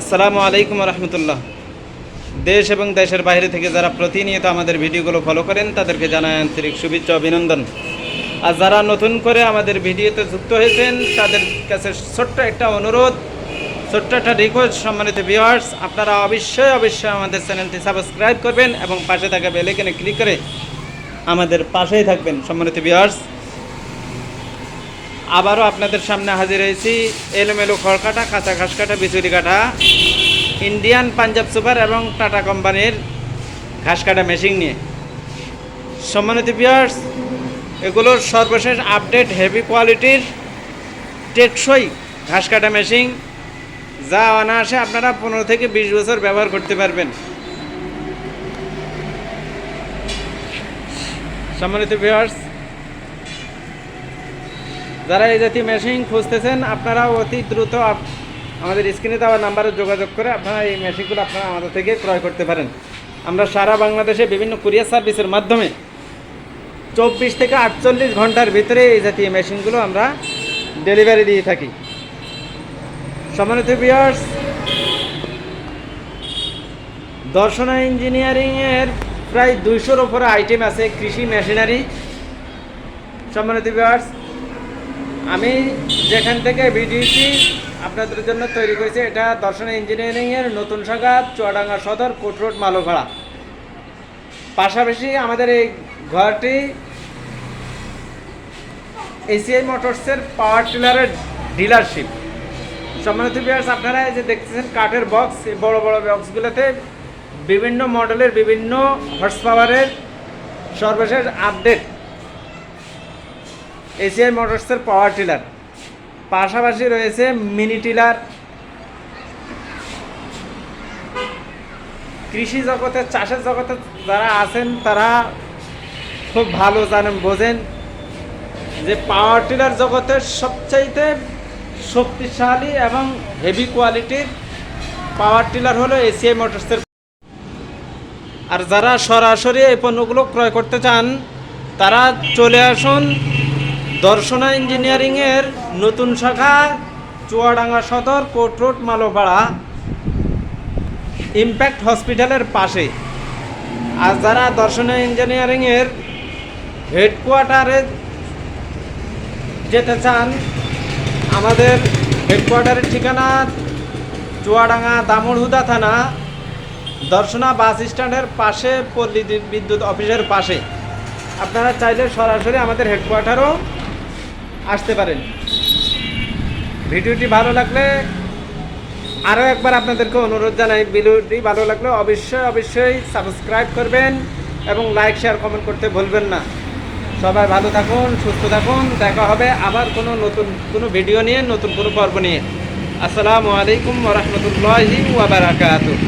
আসসালামু আলাইকুম রহমতুল্লাহ দেশ এবং দেশের বাইরে থেকে যারা প্রতিনিয়ত আমাদের ভিডিওগুলো ফলো করেন, তাদেরকে জানাই আন্তরিক শুভেচ্ছা অভিনন্দন। আর যারা নতুন করে আমাদের ভিডিওতে যুক্ত হয়েছেন, তাদের কাছে ছোট্ট একটা অনুরোধ, ছোট্ট একটা রিকোয়েস্ট সম্মানিত ভিউয়ার্স আপনারা অবশ্যই অবশ্যই আমাদের চ্যানেলটি সাবস্ক্রাইব করবেন এবং পাশে থাকা বেলেকেনে ক্লিক করে আমাদের পাশেই থাকবেন, সম্মানিত ভিউয়ার্স আবারও আপনাদের সামনে হাজির হয়েছি। এলোমেলো খড়কাটা, কাঁচা ঘাস কাটা বিচুরি কাটা। ইন্ডিয়ান পাঞ্জাব সুপার এবং টাটা কোম্পানির ঘাস কাটা মেশিন নিয়ে। সম্মানিত পিয়ার্স এগুলোর সর্বশেষ আপডেট হেভি কোয়ালিটির টেকসই ঘাস কাটা মেশিন যা অনায়াসে আপনারা পনেরো থেকে বিশ বছর ব্যবহার করতে পারবেন। সম্মানিত ভিউয়ার্স যারা এই জাতীয় মেশিন খুঁজতেছেন আপনারা অতি দ্রুত আমাদের স্ক্রিনে দেওয়া নাম্বারে যোগাযোগ করে আপনারা এই মেশিনগুলো আপনারা আমাদের থেকে ক্রয় করতে পারেন। আমরা সারা বাংলাদেশে বিভিন্ন কুরিয়ার সার্ভিসের মাধ্যমে চব্বিশ থেকে আটচল্লিশ ঘণ্টার ভিতরে এই জাতীয় মেশিনগুলো আমরা ডেলিভারি দিয়ে থাকি। সম্মানিত বিয়ার্স দর্শনা ইঞ্জিনিয়ারিংয়ের প্রায় দুইশোর ওপরে আইটেম আছে কৃষি মেশিনারি সম্মানিত বিয়ার্স আমি যেখান থেকে ভিডিওটি আপনাদের জন্য তৈরি করেছি। এটা দর্শনা ইঞ্জিনিয়ারিংয়ের নতুন শাখা, চুয়াডাঙ্গা সদর, কোট রোড মালোভাড়া পাশাপাশি আমাদের এই ঘরটি এসিআই মোটরসের পাওয়ার টিলারের ডিলারশিপ সম্মানিত বিয়ার্স আপনারা যে দেখতেছেন কাঠের বক্স এই বড় বড় বক্সগুলোতে বিভিন্ন মডেলের বিভিন্ন হর্স পাওয়ারের সর্বশেষ আপডেট এসিআই মোটরসের পাওয়ার টিলার। পাশাপাশি রয়েছে মিনি টিলার। কৃষি জগতে, চাষের জগতে যারা আছেন, তারা খুব ভালো জানেন, বোঝেন যে পাওয়ার টিলার জগতের সবচাইতে শক্তিশালী এবং হেভি কোয়ালিটির পাওয়ার টিলার হলো এসিআই মোটরসের। আর যারা সরাসরি এই পণ্যগুলো ক্রয় করতে চান, তারা চলে আসুন দর্শনা ইঞ্জিনিয়ারিংয়ের নতুন শাখা, চুয়াডাঙ্গা সদর কোট রোড, মালোপাড়া, ইম্প্যাক্ট হসপিটালের পাশে। আর যারা দর্শনা ইঞ্জিনিয়ারিংয়ের হেডকোয়ার্টারে যেতে চান, আমাদের হেডকোয়ার্টারের ঠিকানা চুয়াডাঙ্গা দামুড়হুদা থানা, দর্শনা বাস স্ট্যান্ডের পাশে পল্লী বিদ্যুৎ অফিসের পাশে। আপনারা চাইলে সরাসরি আমাদের হেডকোয়ার্টারও আসতে পারেন। ভিডিওটি ভালো লাগলে আরও একবার আপনাদেরকে অনুরোধ জানাই, ভিডিওটি ভালো লাগলে অবশ্যই অবশ্যই সাবস্ক্রাইব করবেন এবং লাইক, শেয়ার, কমেন্ট করতে ভুলবেন না। সবাই ভালো থাকুন, সুস্থ থাকুন, দেখা হবে আবার কোনো নতুন, কোনো ভিডিও নিয়ে, নতুন কোনো পর্ব নিয়ে। আসসালামু আলাইকুম রহমতুল্লাহি ওয়াবারাকাতুহ